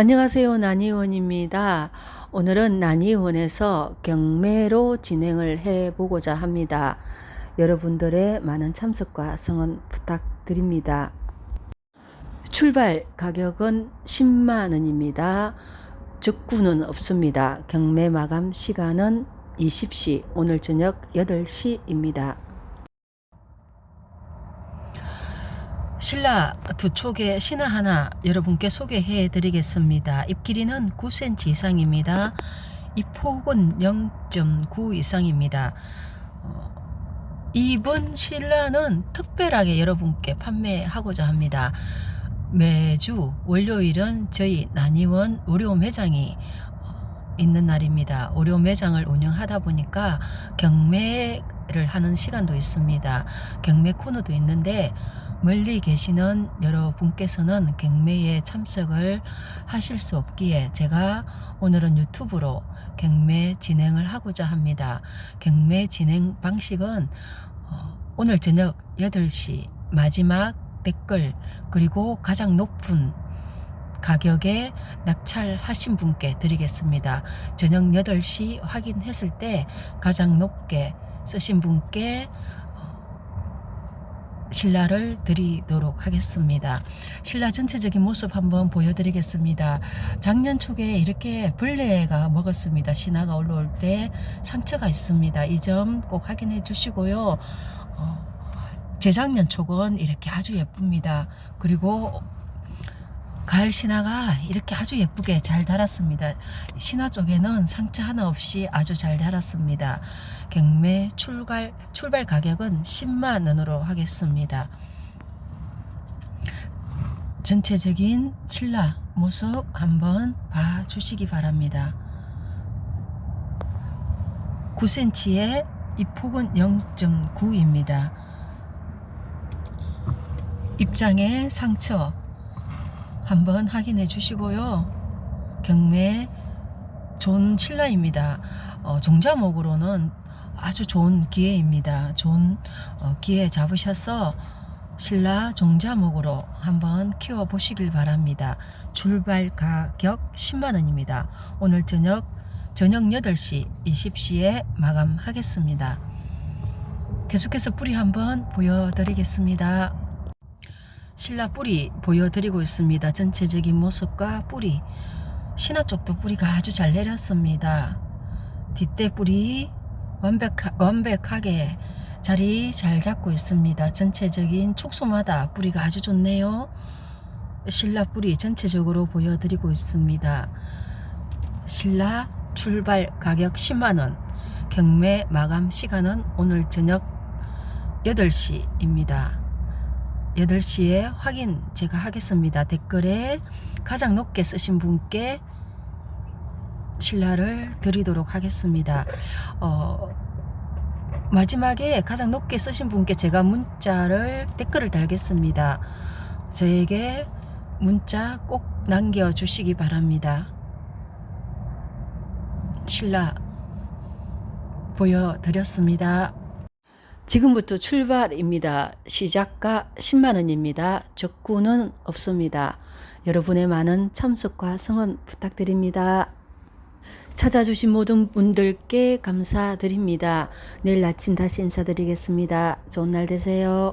안녕하세요. 난이원입니다. 오늘은 난이원에서 경매로 진행을 해 보고자 합니다. 여러분들의 많은 참석과 성원 부탁드립니다. 출발 가격은 10만 원입니다. 적구는 없습니다. 경매 마감 시간은 20시, 오늘 저녁 8시입니다. 신라 두 촉의 신화 하나 여러분께 소개해 드리겠습니다. 잎 길이는 9cm 이상입니다. 잎 폭은 0.9 이상입니다. 어, 이번 신라는 특별하게 여러분께 판매하고자 합니다. 매주 월요일은 저희 난이원 의료 매장이 어, 있는 날입니다. 의료 매장을 운영하다 보니까 경매를 하는 시간도 있습니다. 경매 코너도 있는데 멀리 계시는 여러분께서는 경매에 참석을 하실 수 없기에 제가 오늘은 유튜브로 경매 진행을 하고자 합니다. 경매 진행 방식은 어, 오늘 저녁 8시 마지막 댓글 그리고 가장 높은 가격에 낙찰하신 분께 드리겠습니다. 저녁 8시 확인했을 때 가장 높게 쓰신 분께 신라를 드리도록 하겠습니다. 신라 전체적인 모습 한번 보여드리겠습니다. 작년 초에 이렇게 벌레가 먹었습니다. 신화가 올라올 때 상처가 있습니다. 이 점 꼭 확인해 주시고요. 어, 재작년 촉은 이렇게 아주 예쁩니다. 그리고 가을 신화가 이렇게 아주 예쁘게 잘 달았습니다. 신화 쪽에는 상처 하나 없이 아주 잘 달았습니다. 경매 출발, 출발 가격은 10만 원으로 하겠습니다. 전체적인 신라 모습 한번 봐주시기 바랍니다. 9cm의 이 폭은 0.9입니다. 입장의 상처 한번 확인해 주시고요. 경매 좋은 신라입니다. 어, 종자목으로는 아주 좋은 기회입니다. 좋은 어, 기회 잡으셔서 신라 종자목으로 한번 키워 보시길 바랍니다. 출발 가격 10만 원입니다. 오늘 저녁 저녁 8시 20시에 마감하겠습니다. 계속해서 뿌리 한번 보여드리겠습니다. 신라 뿌리 보여드리고 있습니다. 전체적인 모습과 뿌리. 신화 쪽도 뿌리가 아주 잘 내렸습니다. 뒷대 뿌리 완벽하, 완벽하게 자리 잘 잡고 있습니다. 전체적인 촉수마다 뿌리가 아주 좋네요. 신라 뿌리 전체적으로 보여드리고 있습니다. 신라 출발 가격 10만원. 경매 마감 시간은 오늘 저녁 8시입니다. 8시에 확인 제가 하겠습니다. 댓글에 가장 높게 쓰신 분께 신라를 드리도록 하겠습니다. 어, 마지막에 가장 높게 쓰신 분께 제가 문자를 댓글을 달겠습니다. 저에게 문자 꼭 남겨 주시기 바랍니다. 신라 보여드렸습니다. 지금부터 출발입니다. 시작가 10만원입니다. 적구는 없습니다. 여러분의 많은 참석과 성원 부탁드립니다. 찾아주신 모든 분들께 감사드립니다. 내일 아침 다시 인사드리겠습니다. 좋은 날 되세요.